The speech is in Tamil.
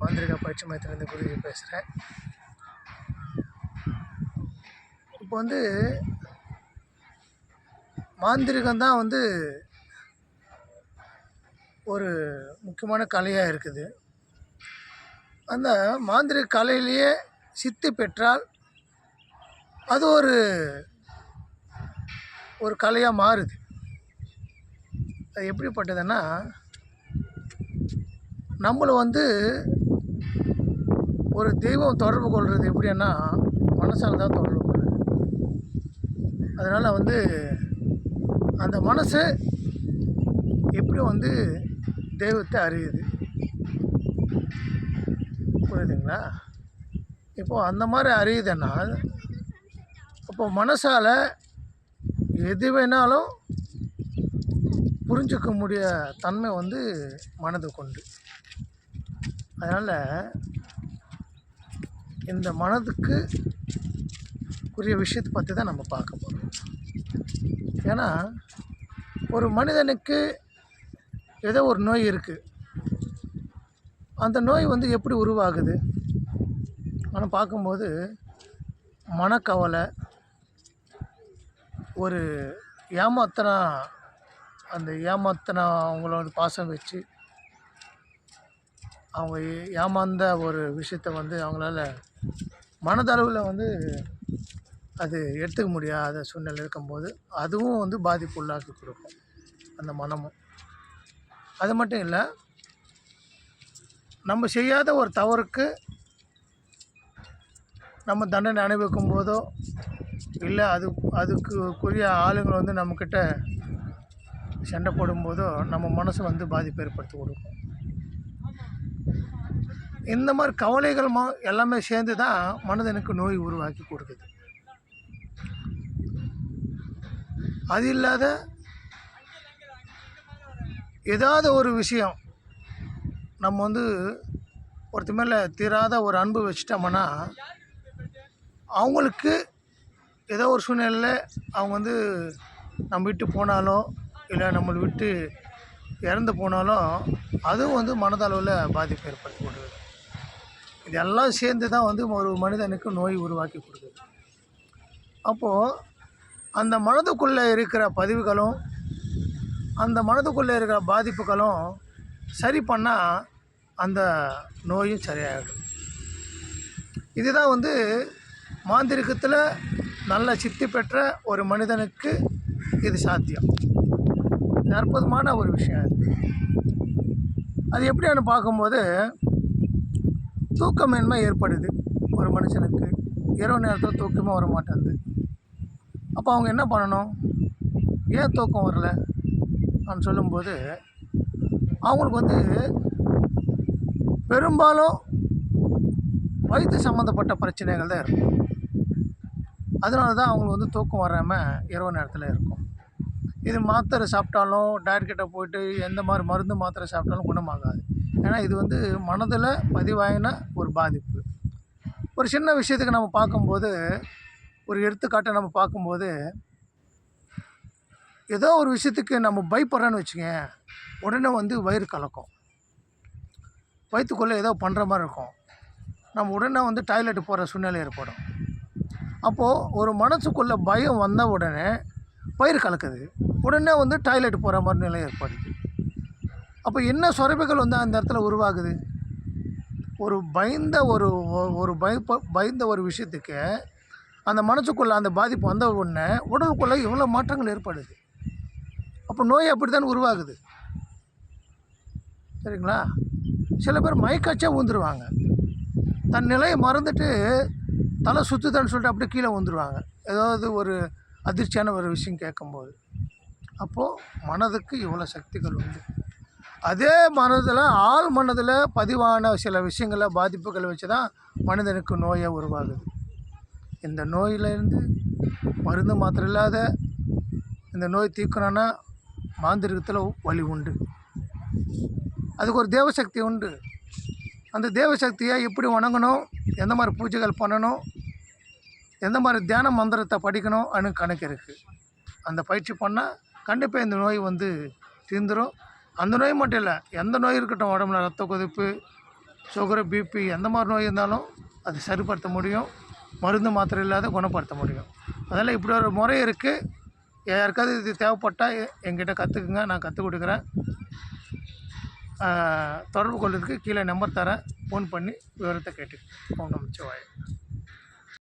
மாந்திரிக பயிற்சி மையத்திலேருந்து குருவி பேசுகிறேன். இப்போ வந்து மாந்திரிகம் தான் வந்து ஒரு முக்கியமான கலையாக இருக்குது. அந்த மாந்திரிக கலையிலேயே சித்தி பெற்றால் அது ஒரு ஒரு கலையாக மாறுது. அது எப்படிப்பட்டதுன்னா நம்மளை வந்து ஒரு தெய்வம் தொடர்பு கொள்வது எப்படின்னா மனசால் தான் தொடர்பு கொள்ளுது அதனால் வந்து அந்த மனசு எப்படி வந்து தெய்வத்தை அறியுது? புரியுதுங்களா? இப்போது அந்த மாதிரி அறியுதுன்னா அப்போ மனசால் எது வேணாலும் புரிஞ்சுக்க முடிய தன்மை வந்து மனது கொண்டு அதனால் இந்த மனதுக்கு உரிய விஷயத்தை பற்றி தான் நம்ம பார்க்க போகிறோம் ஏன்னா ஒரு மனிதனுக்கு ஏதோ ஒரு நோய் இருக்குது அந்த நோய் வந்து எப்படி உருவாகுது? ஆனால் பார்க்கும்போது மனக்கவலை ஒரு ஏமாத்தனா அந்த ஏமாத்தனா அவங்கள வந்து பாசம் வச்சு அவங்க ஏமாந்த ஒரு விஷயத்த வந்து அவங்களால மனதளவில் வந்து அது எடுத்துக்க முடியாத சூழ்நிலை இருக்கும்போது அதுவும் வந்து பாதிப்பு உள்ளாக்கி கொடுக்கும் அந்த மனமும். அது மட்டும் இல்லை நம்ம செய்யாத ஒரு தவறுக்கு நம்ம தண்டனை அனுபவிக்கும் போதோ இல்லை அது அதுக்குரிய ஆளுங்களை வந்து நம்மக்கிட்ட சண்டை போடும்போதோ நம்ம மனசு வந்து பாதிப்பு ஏற்படுத்தி கொடுக்கும். இந்த மாதிரி கவலைகள் மா எல்லாமே சேர்ந்து தான் மனிதனுக்கு நோய் உருவாக்கி கொடுக்குது. அது இல்லாத ஏதாவது ஒரு விஷயம் நம்ம வந்து ஒருத்த மேலே தீராத ஒரு அன்பு வச்சுட்டோம்னா அவங்களுக்கு ஏதோ ஒரு சூழ்நிலையில் அவங்க வந்து நம்ம விட்டு போனாலும் இல்லை நம்மளை விட்டு இறந்து போனாலும் அதுவும் வந்து மனதளவில் பாதிப்பு ஏற்படுத்தி கொடுக்குது இதெல்லாம் சேர்ந்து தான் வந்து ஒரு மனிதனுக்கு நோய் உருவாக்கி கொடுக்குது. அப்போது அந்த மனதுக்குள்ளே இருக்கிற பதிவுகளும் அந்த மனதுக்குள்ளே இருக்கிற பாதிப்புகளும் சரி பண்ணால் அந்த நோயும் சரியாகிடும் இதுதான் வந்து மாந்திரிகத்தில் நல்ல சித்தி பெற்ற ஒரு மனிதனுக்கு இது சாத்தியம். அற்புதமான ஒரு விஷயம். அது அது எப்படின்னு பார்க்கும்போது தூக்கமின்மை ஏற்படுது. ஒரு மனுஷனுக்கு. இரவு நேரத்தில் தூக்கமே வர மாட்டேங்குது அப்போ அவங்க என்ன பண்ணணும்? ஏன் தூக்கம் வரல? நான் சொல்லும்போது அவங்களுக்கு வந்து பெரும்பாலும் வயிற்று சம்மந்தப்பட்ட பிரச்சனைகள் தான் இருக்கும். அதனால தான் அவங்களுக்கு வந்து தூக்கம் வராமல் இரவு நேரத்தில் இருக்கும். இது மாத்திரை சாப்பிட்டாலும் டாக்டர்கிட்ட போயிட்டு எந்த மாதிரி மருந்து மாத்திரை சாப்பிட்டாலும் குணமாகாது. ஏன்னா இது வந்து மனதில் பதிவாயின ஒரு பாதிப்பு. ஒரு சின்ன விஷயத்துக்கு நம்ம பார்க்கும்போது ஒரு எடுத்துக்காட்டை நம்ம பார்க்கும்போது ஏதோ ஒரு விஷயத்துக்கு நம்ம பயப்படுறோன்னு வச்சுங்க உடனே வந்து வயிறு கலக்கும். வயிற்றுக்குள்ளே ஏதோ பண்ணுற மாதிரி இருக்கும். நம்ம உடனே வந்து டாய்லெட் போகிற சூழ்நிலை ஏற்படும். அப்போது ஒரு மனசுக்குள்ளே பயம் வந்த உடனே பயிர் கலக்குது. உடனே வந்து டாய்லெட் போகிற மாதிரி நிலை ஏற்படுது. அப்போ என்ன சுரப்பிகள் வந்து அந்த இடத்துல உருவாகுது? ஒரு பயந்த ஒரு ஒரு பய பயந்த ஒரு விஷயத்துக்கு அந்த மனசுக்குள்ளே அந்த பாதிப்பு வந்த உடனே உடலுக்குள்ளே இவ்வளோ மாற்றங்கள் ஏற்படுது? அப்போ நோய் அப்படி தான் உருவாகுது. சரிங்களா? சில பேர் மயக்காச்சா ஊந்துருவாங்க. தன் நிலையை மறந்துட்டு தலை சுற்றுதான்னு சொல்லிட்டு அப்படியே கீழே வந்துடுவாங்க ஏதாவது ஒரு அதிர்ச்சியான ஒரு விஷயம் கேட்கும்போது. அப்போது மனதுக்கு இவ்வளோ சக்திகள் உண்டு? அதே மனதில் ஆள் மனதில் பதிவான சில விஷயங்களை பாதிப்புகளை வச்சு தான் மனிதனுக்கு நோயை உருவாகுது. இந்த நோயிலேருந்து மருந்து மாத்திரம் இல்லாத இந்த நோய் தீர்க்கணும்னா மாந்திரிகத்தில் வழி உண்டு. அதுக்கு ஒரு தேவசக்தி உண்டு. அந்த தேவசக்தியை எப்படி வணங்கணும்? எந்த மாதிரி பூஜைகள் பண்ணணும்? எந்த மாதிரி தியான மந்திரத்தை படிக்கணும்? அனு கணக்கு இருக்குது அந்த பயிற்சி பண்ணால் கண்டிப்பாக இந்த நோய் வந்து தீர்ந்துடும் அந்த நோய் மட்டும் இல்லை எந்த நோய் இருக்கட்டும் உடம்புல ரத்த கொதிப்பு சுகரு பிபி எந்த மாதிரி நோய் இருந்தாலும் அது சரிப்படுத்த முடியும். மருந்து மாத்திரை இல்லாத குணப்படுத்த முடியும். அதனால் இப்படி ஒரு முறை இருக்குது யாருக்காவது இது தேவைப்பட்டால் எங்கிட்ட என்கிட்ட கற்றுக்குங்க நான் கற்றுக் கொடுக்குறேன். தொடர்பு கொள்வதுக்கு கீழே நம்பர் தரேன். ஃபோன் பண்ணி விவரத்தை கேட்டு ஓம் நமச்சிவாய